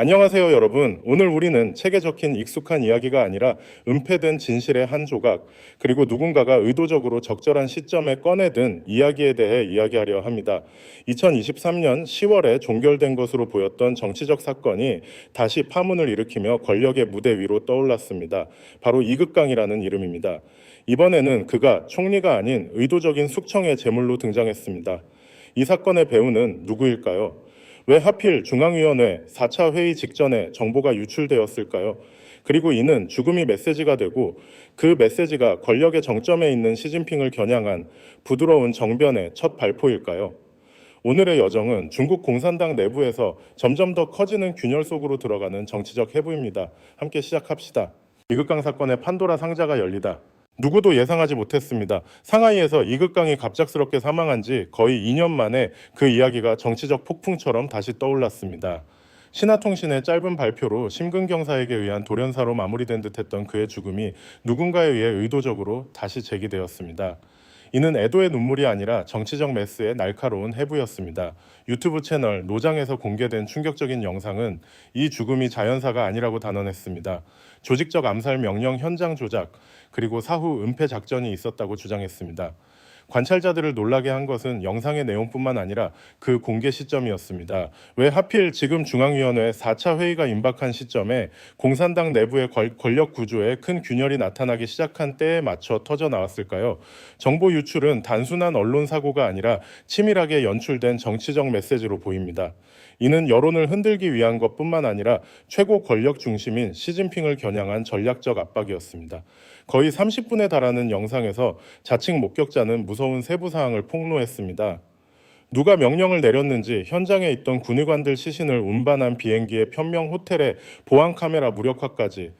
안녕하세요, 여러분. 오늘 우리는 책에 적힌 익숙한 이야기가 아니라 은폐된 진실의 한 조각, 그리고 누군가가 의도적으로 적절한 시점에 꺼내든 이야기에 대해 이야기하려 합니다. 2023년 10월에 종결된 것으로 보였던 정치적 사건이 다시 파문을 일으키며 권력의 무대 위로 떠올랐습니다. 바로 이극강이라는 이름입니다. 이번에는 그가 총리가 아닌 의도적인 숙청의 제물로 등장했습니다. 이 사건의 배우는 누구일까요? 왜 하필 중앙위원회 4차 회의 직전에 정보가 유출되었을까요? 그리고 이는 죽음이 메시지가 되고 그 메시지가 권력의 정점에 있는 시진핑을 겨냥한 부드러운 정변의 첫 발포일까요? 오늘의 여정은 중국 공산당 내부에서 점점 더 커지는 균열 속으로 들어가는 정치적 해부입니다. 함께 시작합시다. 이극강 사건의 판도라 상자가 열리다. 누구도 예상하지 못했습니다. 상하이에서 이극강이 갑작스럽게 사망한 지 거의 2년 만에 그 이야기가 정치적 폭풍처럼 다시 떠올랐습니다. 신화통신의 짧은 발표로 심근경 사에게 의한 돌연사로 마무리된 듯했던 그의 죽음이 누군가에 의해 의도적으로 다시 제기되었습니다. 이는 애도의 눈물이 아니라 정치적 메스의 날카로운 해부였습니다. 유튜브 채널 노장에서 공개된 충격적인 영상은 이 죽음이 자연사가 아니라고 단언했습니다. 조직적 암살 명령 현장 조작 그리고 사후 은폐 작전이 있었다고 주장했습니다. 관찰자들을 놀라게 한 것은 영상의 내용뿐만 아니라 그 공개 시점이었습니다. 왜 하필 지금 중앙위원회 4차 회의가 임박한 시점에 공산당 내부의 권- 권력 구조에 큰 균열이 나타나기 시작한 때에 맞춰 터져 나왔을까요? 정보 유출은 단순한 언론 사고가 아니라 치밀하게 연출된 정치적 메시지로 보입니다. 이는 여론을 흔들기 위한 것뿐만 아니라 최고 권력 중심인 시진핑을 겨냥한 전략적 압박이었습니다. 거의 30분에 달하는 영상에서 자칭 목격자는 무서운 세부 사항을 폭로했습니다. 누가 명령을 내렸는지 현장에 있던 군의관들 시신을 운반한 비행기의 편명 호텔의 보안 카메라 무력화까지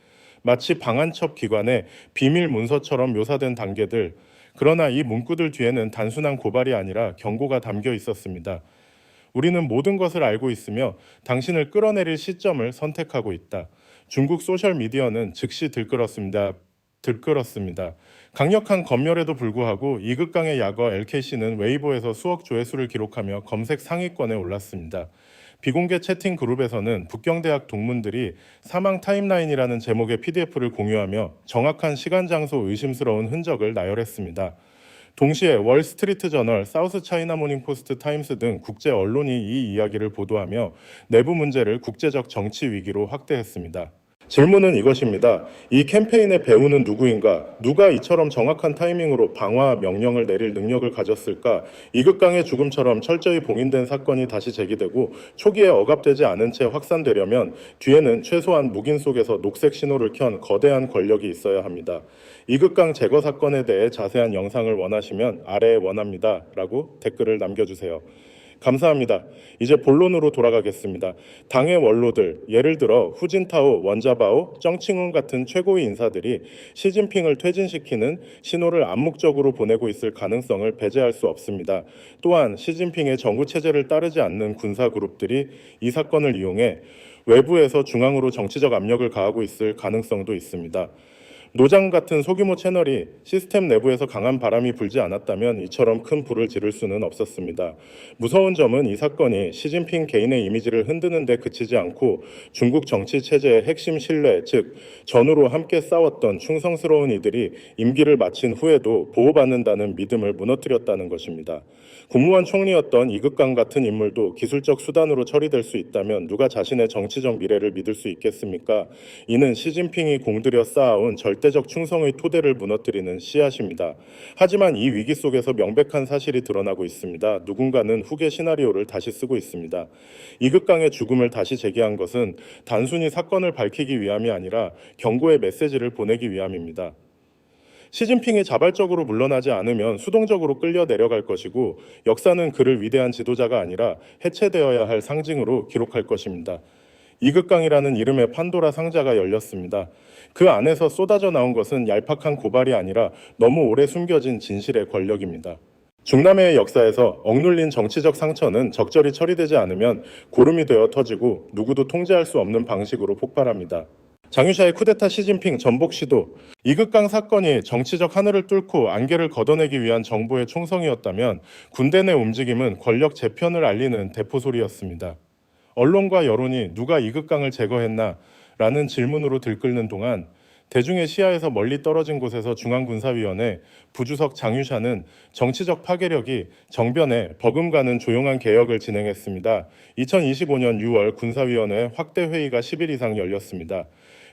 마치 방한첩 기관의 비밀 문서처럼 묘사된 단계들 그러나 이 문구들 뒤에는 단순한 고발이 아니라 경고가 담겨 있었습니다. 우리는 모든 것을 알고 있으며 당신을 끌어내릴 시점을 선택하고 있다. 중국 소셜 미디어는 즉시 들끓었습니다. 들끓었습니다. 강력한 검열에도 불구하고 이극강의 약어 LKC는 웨이보에서 수억 조회수를 기록하며 검색 상위권에 올랐습니다. 비공개 채팅 그룹에서는 북경대학 동문들이 사망 타임라인이라는 제목의 PDF를 공유하며 정확한 시간 장소 의심스러운 흔적을 나열했습니다. 동시에 월스트리트 저널, 사우스 차이나 모닝 포스트 타임스 등 국제 언론이 이 이야기를 보도하며 내부 문제를 국제적 정치 위기로 확대했습니다. 질문은 이것입니다. 이 캠페인의 배우는 누구인가? 누가 이처럼 정확한 타이밍으로 방화 명령을 내릴 능력을 가졌을까? 이극강의 죽음처럼 철저히 봉인된 사건이 다시 제기되고 초기에 억압되지 않은 채 확산되려면 뒤에는 최소한 묵인 속에서 녹색 신호를 켠 거대한 권력이 있어야 합니다. 이극강 제거 사건에 대해 자세한 영상을 원하시면 아래에 원합니다. 라고 댓글을 남겨주세요. 감사합니다. 이제 본론으로 돌아가겠습니다. 당의 원로들, 예를 들어 후진타오, 원자바오, 정칭훈 같은 최고위 인사들이 시진핑을 퇴진시키는 신호를 암묵적으로 보내고 있을 가능성을 배제할 수 없습니다. 또한 시진핑의 정부 체제를 따르지 않는 군사 그룹들이 이 사건을 이용해 외부에서 중앙으로 정치적 압력을 가하고 있을 가능성도 있습니다. 노장 같은 소규모 채널이 시스템 내부에서 강한 바람이 불지 않았다면 이처럼 큰 불을 지를 수는 없었습니다. 무서운 점은 이 사건이 시진핑 개인의 이미지를 흔드는 데 그치지 않고 중국 정치 체제의 핵심 신뢰, 즉 전후로 함께 싸웠던 충성스러운 이들이 임기를 마친 후에도 보호받는다는 믿음을 무너뜨렸다는 것입니다. 국무원 총리였던 이극강 같은 인물도 기술적 수단으로 처리될 수 있다면 누가 자신의 정치적 미래를 믿을 수 있겠습니까? 이는 시진핑이 공들여 쌓아온 절 대적 충성의 토대를 무너뜨리는 씨앗입니다. 하지만 이 위기 속에서 명백한 사실이 드러나고 있습니다. 누군가는 후계 시나리오를 다시 쓰고 있습니다. 이극강의 죽음을 다시 제기한 것은 단순히 사건을 밝히기 위함이 아니라 경고의 메시지를 보내기 위함입니다. 시진핑이 자발적으로 물러나지 않으면 수동적으로 끌려 내려갈 것이고 역사는 그를 위대한 지도자가 아니라 해체되어야 할 상징으로 기록할 것입니다. 이극강이라는 이름의 판도라 상자가 열렸습니다. 그 안에서 쏟아져 나온 것은 얄팍한 고발이 아니라 너무 오래 숨겨진 진실의 권력입니다. 중남해의 역사에서 억눌린 정치적 상처는 적절히 처리되지 않으면 고름이 되어 터지고 누구도 통제할 수 없는 방식으로 폭발합니다. 장유샤의 쿠데타 시진핑 전복 시도 이극강 사건이 정치적 하늘을 뚫고 안개를 걷어내기 위한 정부의 총성이었다면 군대 내 움직임은 권력 재편을 알리는 대포소리였습니다. 언론과 여론이 누가 이극강을 제거했나 라는 질문으로 들끓는 동안 대중의 시야에서 멀리 떨어진 곳에서 중앙군사위원회 부주석 장유샤는 정치적 파괴력이 정변에 버금가는 조용한 개혁을 진행했습니다. 2025년 6월 군사위원회 확대 회의가 10일 이상 열렸습니다.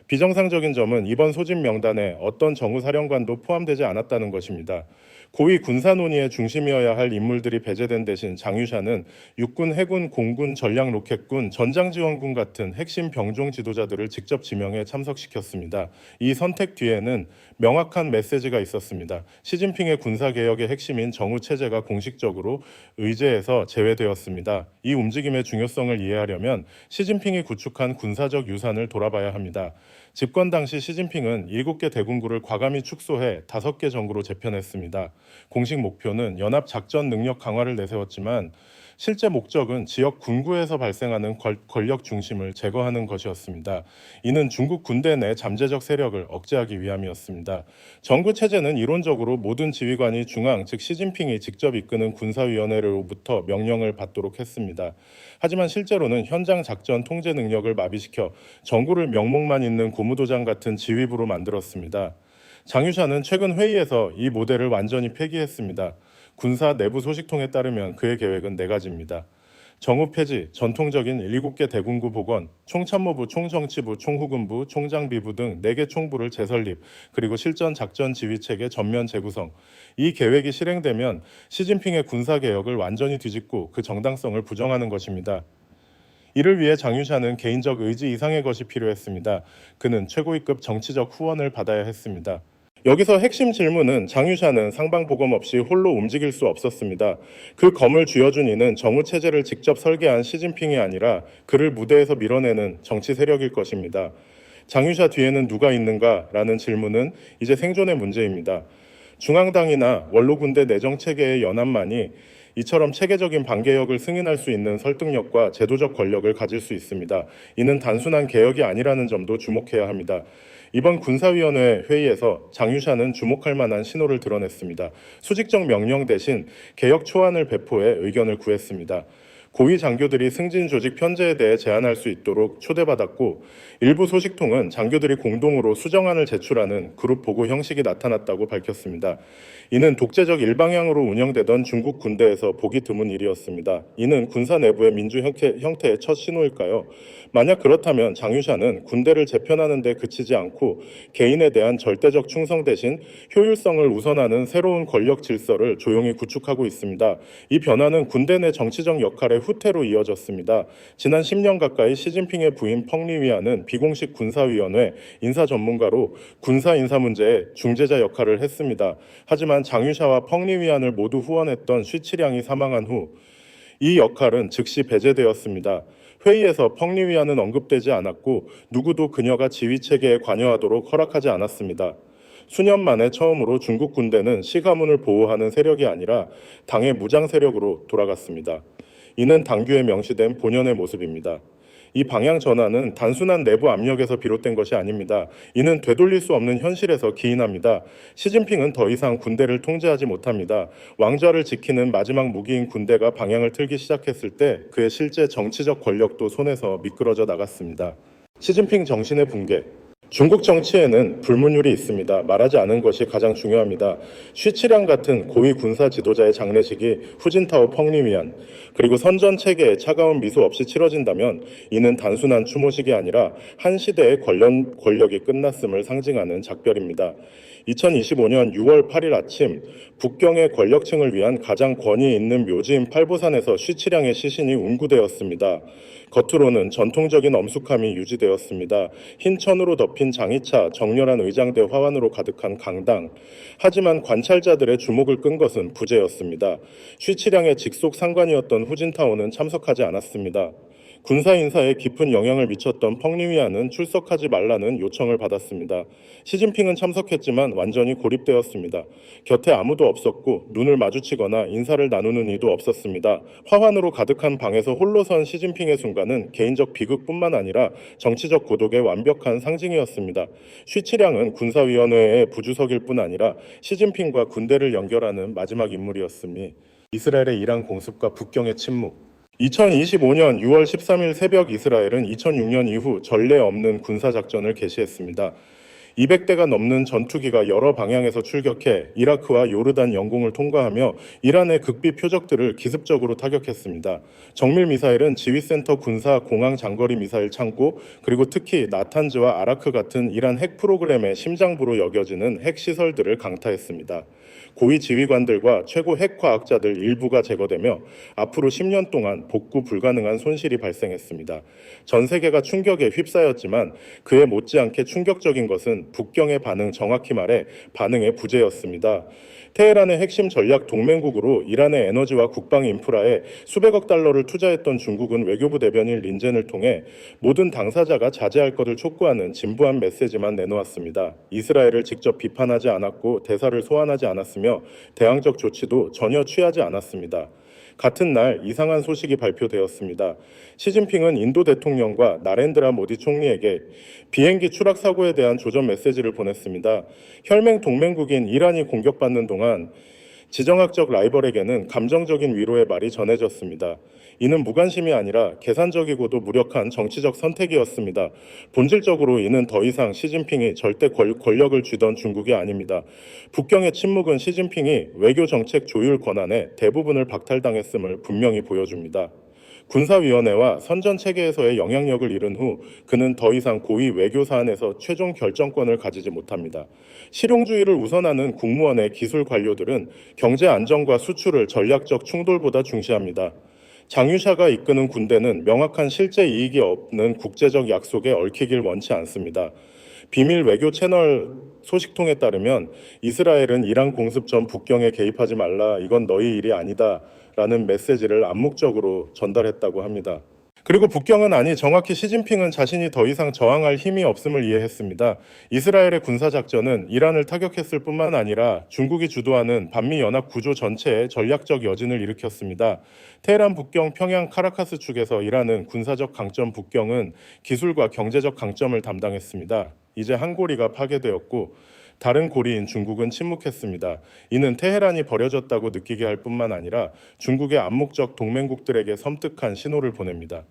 비정상적인 점은 이번 소집 명단에 어떤 정우사령관도 포함되지 않았다는 것입니다. 고위 군사 논의의 중심이어야 할 인물들이 배제된 대신 장유샤는 육군, 해군, 공군, 전략 로켓군, 전장 지원군 같은 핵심 병종 지도자들을 직접 지명해 참석시켰습니다. 이 선택 뒤에는 명확한 메시지가 있었습니다. 시진핑의 군사 개혁의 핵심인 정우 체제가 공식적으로 의제에서 제외되었습니다. 이 움직임의 중요성을 이해하려면 시진핑이 구축한 군사적 유산을 돌아봐야 합니다. 집권 당시 시진핑은 7개 대군구를 과감히 축소해 5개 정구로 재편했습니다. 공식 목표는 연합 작전 능력 강화를 내세웠지만 실제 목적은 지역 군구에서 발생하는 권- 권력 중심을 제거하는 것이었습니다. 이는 중국 군대 내 잠재적 세력을 억제하기 위함이었습니다. 정부 체제는 이론적으로 모든 지휘관이 중앙 즉 시진핑이 직접 이끄는 군사위원회로부터 명령을 받도록 했습니다. 하지만 실제로는 현장 작전 통제 능력을 마비시켜 정구를 명목만 있는 고무도장 같은 지휘부로 만들었습니다. 장유샤는 최근 회의에서 이 모델을 완전히 폐기했습니다. 군사 내부 소식통에 따르면 그의 계획은 네 가지입니다. 정우 폐지, 전통적인 7개 대군구 복원, 총참모부, 총정치부, 총후군부, 총장비부 등 4개 총부를 재설립, 그리고 실전 작전 지휘 체계 전면 재구성. 이 계획이 실행되면 시진핑의 군사 개혁을 완전히 뒤집고 그 정당성을 부정하는 것입니다. 이를 위해 장유샤는 개인적 의지 이상의 것이 필요했습니다. 그는 최고위급 정치적 후원을 받아야 했습니다. 여기서 핵심 질문은 장유샤는 상방보검 없이 홀로 움직일 수 없었습니다. 그 검을 쥐어준 이는 정우 체제를 직접 설계한 시진핑이 아니라 그를 무대에서 밀어내는 정치 세력일 것입니다. 장유샤 뒤에는 누가 있는가라는 질문은 이제 생존의 문제입니다. 중앙당이나 원로군대 내정 체계의 연합만이 이처럼 체계적인 반개혁을 승인할 수 있는 설득력과 제도적 권력을 가질 수 있습니다. 이는 단순한 개혁이 아니라는 점도 주목해야 합니다. 이번 군사위원회 회의에서 장유샤는 주목할 만한 신호를 드러냈습니다. 수직적 명령 대신 개혁 초안을 배포해 의견을 구했습니다. 고위 장교들이 승진 조직 편제에 대해 제안할 수 있도록 초대받았고 일부 소식통은 장교들이 공동으로 수정안을 제출하는 그룹 보고 형식이 나타났다고 밝혔습니다. 이는 독재적 일방향으로 운영되던 중국 군대에서 보기 드문 일이었습니다. 이는 군사 내부의 민주 형태, 형태의 첫 신호일까요? 만약 그렇다면 장유샤는 군대를 재편하는 데 그치지 않고 개인에 대한 절대적 충성 대신 효율성을 우선하는 새로운 권력 질서를 조용히 구축하고 있습니다. 이 변화는 군대 내 정치적 역할의 후퇴로 이어졌습니다. 지난 10년 가까이 시진핑의 부인 펑리위안은 비공식 군사위원회 인사 전문가로 군사 인사 문제에 중재자 역할을 했습니다. 하지만 장유샤와 펑리위안을 모두 후원했던 쉬치량이 사망한 후 이 역할은 즉시 배제되었습니다. 회의에서 펑리위안은 언급되지 않았고 누구도 그녀가 지휘 체계에 관여하도록 허락하지 않았습니다. 수년 만에 처음으로 중국 군대는 시가문을 보호하는 세력이 아니라 당의 무장 세력으로 돌아갔습니다. 이는 당규에 명시된 본연의 모습입니다. 이 방향 전환은 단순한 내부 압력에서 비롯된 것이 아닙니다. 이는 되돌릴 수 없는 현실에서 기인합니다. 시진핑은 더 이상 군대를 통제하지 못합니다. 왕좌를 지키는 마지막 무기인 군대가 방향을 틀기 시작했을 때 그의 실제 정치적 권력도 손에서 미끄러져 나갔습니다. 시진핑 정신의 붕괴. 중국 정치에는 불문율이 있습니다. 말하지 않은 것이 가장 중요합니다. 쉬치량 같은 고위 군사 지도자의 장례식이 후진타오 펑리위안 그리고 선전 체계에 차가운 미소 없이 치러진다면 이는 단순한 추모식이 아니라 한 시대의 권력, 권력이 끝났음을 상징하는 작별입니다. 2025년 6월 8일 아침 북경의 권력층을 위한 가장 권위 있는 묘지인 팔보산에서 쉬치량의 시신이 운구되었습니다. 겉으로는 전통적인 엄숙함이 유지되었습니다. 흰 천으로 덮인 장의차, 정렬한 의장대 화환으로 가득한 강당. 하지만 관찰자들의 주목을 끈 것은 부재였습니다. 쉬치량의 직속 상관이었던 후진타오는 참석하지 않았습니다. 군사 인사에 깊은 영향을 미쳤던 펑리위안은 출석하지 말라는 요청을 받았습니다. 시진핑은 참석했지만 완전히 고립되었습니다. 곁에 아무도 없었고 눈을 마주치거나 인사를 나누는 이도 없었습니다. 화환으로 가득한 방에서 홀로 선 시진핑의 순간은 개인적 비극뿐만 아니라 정치적 고독의 완벽한 상징이었습니다. 쉬치량은 군사위원회의 부주석일 뿐 아니라 시진핑과 군대를 연결하는 마지막 인물이었으니 이스라엘의 이란 공습과 북경의 침묵, 2025년 6월 13일 새벽 이스라엘은 2006년 이후 전례 없는 군사 작전을 개시했습니다. 200대가 넘는 전투기가 여러 방향에서 출격해 이라크와 요르단 영공을 통과하며 이란의 극비 표적들을 기습적으로 타격했습니다. 정밀 미사일은 지휘센터 군사 공항 장거리 미사일 창고 그리고 특히 나탄즈와 아라크 같은 이란 핵 프로그램의 심장부로 여겨지는 핵 시설들을 강타했습니다. 고위 지휘관들과 최고 핵 과학자들 일부가 제거되며 앞으로 10년 동안 복구 불가능한 손실이 발생했습니다. 전 세계가 충격에 휩싸였지만 그에 못지않게 충격적인 것은 북경의 반응, 정확히 말해 반응의 부재였습니다. 테헤란의 핵심 전략 동맹국으로 이란의 에너지와 국방 인프라에 수백억 달러를 투자했던 중국은 외교부 대변인 린젠을 통해 모든 당사자가 자제할 것을 촉구하는 진부한 메시지만 내놓았습니다. 이스라엘을 직접 비판하지 않았고 대사를 소환하지 않았으며 대항적 조치도 전혀 취하지 않았습니다. 같은 날 이상한 소식이 발표되었습니다. 시진핑은 인도 대통령과 나렌드라 모디 총리에게 비행기 추락 사고에 대한 조전 메시지를 보냈습니다. 혈맹 동맹국인 이란이 공격받는 동안 지정학적 라이벌에게는 감정적인 위로의 말이 전해졌습니다. 이는 무관심이 아니라 계산적이고도 무력한 정치적 선택이었습니다. 본질적으로 이는 더 이상 시진핑이 절대 권- 권력을 쥐던 중국이 아닙니다. 북경의 침묵은 시진핑이 외교 정책 조율 권한의 대부분을 박탈당했음을 분명히 보여줍니다. 군사위원회와 선전 체계에서의 영향력을 잃은 후 그는 더 이상 고위 외교 사안에서 최종 결정권을 가지지 못합니다. 실용주의를 우선하는 국무원의 기술 관료들은 경제 안정과 수출을 전략적 충돌보다 중시합니다. 장유샤가 이끄는 군대는 명확한 실제 이익이 없는 국제적 약속에 얽히길 원치 않습니다. 비밀 외교 채널 소식통에 따르면 이스라엘은 이란 공습 전 북경에 개입하지 말라. 이건 너희 일이 아니다. 라는 메시지를 암묵적으로 전달했다고 합니다. 그리고 북경은 아니 정확히 시진핑은 자신이 더 이상 저항할 힘이 없음을 이해했습니다. 이스라엘의 군사 작전은 이란을 타격했을 뿐만 아니라 중국이 주도하는 반미 연합 구조 전체에 전략적 여진을 일으켰습니다. 테헤란 북경 평양 카라카스 측에서 일하는 군사적 강점 북경은 기술과 경제적 강점을 담당했습니다. 이제 한 고리가 파괴되었고 다른 고리인 중국은 침묵했습니다. 이는 테헤란이 버려졌다고 느끼게 할 뿐만 아니라 중국의 암묵적 동맹국들에게 섬뜩한 신호를 보냅니다.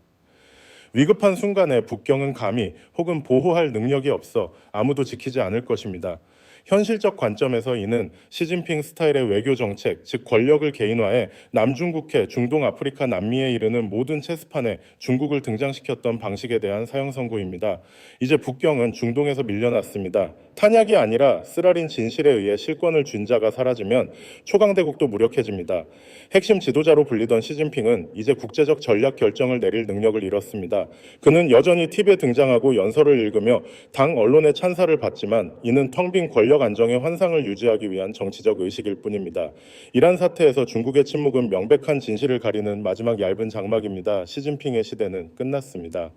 위급한 순간에 북경은 감히 혹은 보호할 능력이 없어 아무도 지키지 않을 것입니다. 현실적 관점에서 이는 시진핑 스타일의 외교 정책, 즉 권력을 개인화해 남중국해, 중동 아프리카, 남미에 이르는 모든 체스판에 중국을 등장시켰던 방식에 대한 사형 선고입니다. 이제 북경은 중동에서 밀려났습니다. 탄약이 아니라 쓰라린 진실에 의해 실권을 쥔 자가 사라지면 초강대국도 무력해집니다. 핵심 지도자로 불리던 시진핑은 이제 국제적 전략 결정을 내릴 능력을 잃었습니다. 그는 여전히 TV에 등장하고 연설을 읽으며 당 언론의 찬사를 받지만 이는 텅 빈 권력 안정의 환상을 유지하기 위한 정치적 의식일 뿐입니다. 이란 사태에서 중국의 침묵은 명백한 진실을 가리는 마지막 얇은 장막입니다. 시진핑의 시대는 끝났습니다.